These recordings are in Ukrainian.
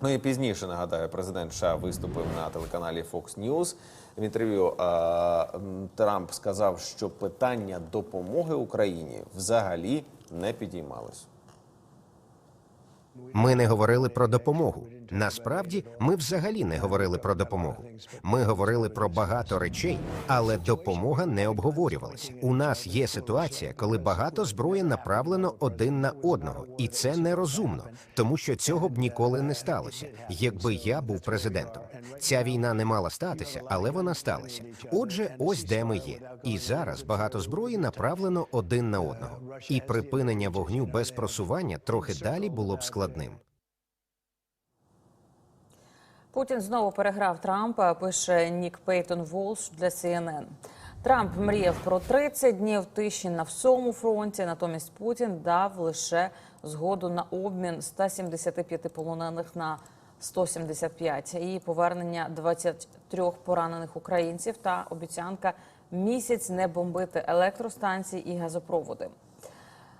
Ну і пізніше нагадаю, президент США виступив на телеканалі Fox News. В інтерв'ю е, Трамп сказав, що питання допомоги Україні взагалі не підіймалось. Ми не говорили про допомогу. Насправді, ми взагалі не говорили про допомогу. Ми говорили про багато речей, але допомога не обговорювалася. У нас є ситуація, коли багато зброї направлено один на одного, і це нерозумно, тому що цього б ніколи не сталося, якби я був президентом. Ця війна не мала статися, але вона сталася. Отже, ось де ми є. І зараз багато зброї направлено один на одного. І припинення вогню без просування трохи далі було б складним. Путін знову переграв Трампа. Пише Нік Пейтон Волш для CNN. Трамп мріяв про 30 днів тиші на всьому фронті. Натомість Путін дав лише згоду на обмін 175 полонених на 175 і повернення 23 поранених українців та обіцянка місяць не бомбити електростанції і газопроводи.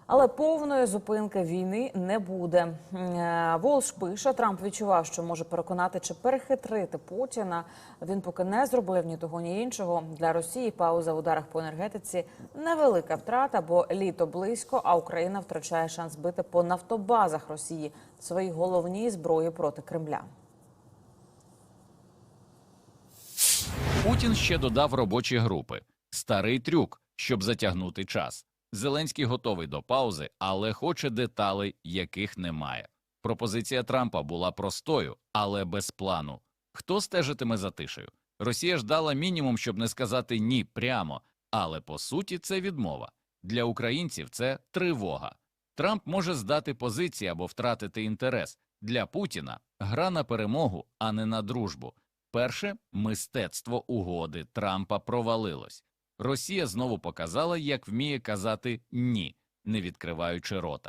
Але повної зупинки війни не буде. Е, Волш пише, Трамп відчував, що може переконати чи перехитрити Путіна. Він поки не зробив ні того, ні іншого. Для Росії пауза в ударах по енергетиці невелика втрата, бо літо близько, а Україна втрачає шанс бити по нафтобазах Росії свої головні зброї проти Кремля. Путін ще додав робочі групи. Старий трюк, щоб затягнути час. Зеленський готовий до паузи, але хоче деталей, яких немає. Пропозиція Трампа була простою, але без плану. Хто стежитиме за тишею? Росія ж дала мінімум, щоб не сказати ні прямо, але по суті це відмова. Для українців це тривога. Трамп може здати позиції або втратити інтерес. Для Путіна гра на перемогу, а не на дружбу. Перше мистецтво угоди Трампа провалилось. Росія знову показала, як вміє казати ні, не відкриваючи рота.